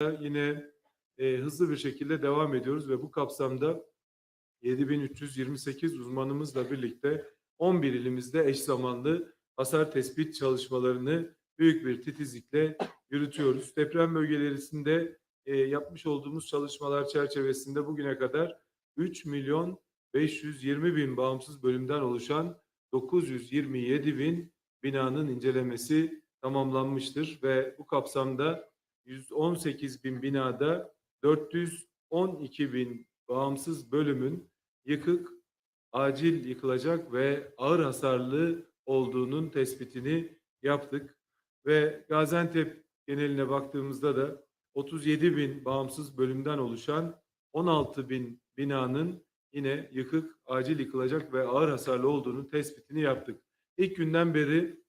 yine e, hızlı bir şekilde devam ediyoruz ve bu kapsamda 7328 uzmanımızla birlikte 11 ilimizde eş zamanlı hasar tespit çalışmalarını büyük bir titizlikle yürütüyoruz. Deprem bölgelerinde e, yapmış olduğumuz çalışmalar çerçevesinde bugüne kadar 3 milyon 520 bin bağımsız bölümden oluşan 927 bin binanın incelemesi tamamlanmıştır ve bu kapsamda 118 bin binada 412 bin bağımsız bölümün yıkık, acil yıkılacak ve ağır hasarlı olduğunun tespitini yaptık. Ve Gaziantep geneline baktığımızda da 37 bin bağımsız bölümden oluşan 16 bin binanın yine yıkık, acil yıkılacak ve ağır hasarlı olduğunun tespitini yaptık. İlk günden beri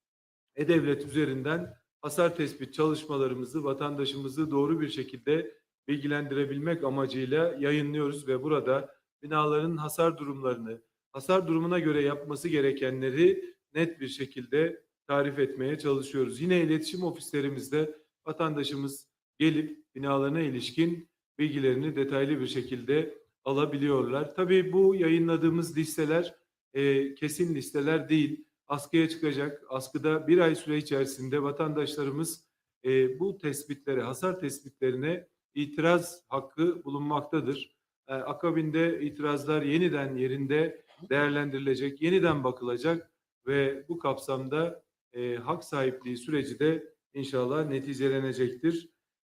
E-Devlet üzerinden hasar tespit çalışmalarımızı vatandaşımızı doğru bir şekilde bilgilendirebilmek amacıyla yayınlıyoruz ve burada binaların hasar durumlarını, hasar durumuna göre yapması gerekenleri net bir şekilde tarif etmeye çalışıyoruz. Yine iletişim ofislerimizde vatandaşımız gelip binalarına ilişkin bilgilerini detaylı bir şekilde alabiliyorlar. Tabii bu yayınladığımız listeler e, kesin listeler değil. Askıya çıkacak. Askıda bir ay süre içerisinde vatandaşlarımız e, bu tespitlere, hasar tespitlerine itiraz hakkı bulunmaktadır. E, akabinde itirazlar yeniden yerinde değerlendirilecek, yeniden bakılacak ve bu kapsamda e, hak sahipliği süreci de inşallah neticelenecektir.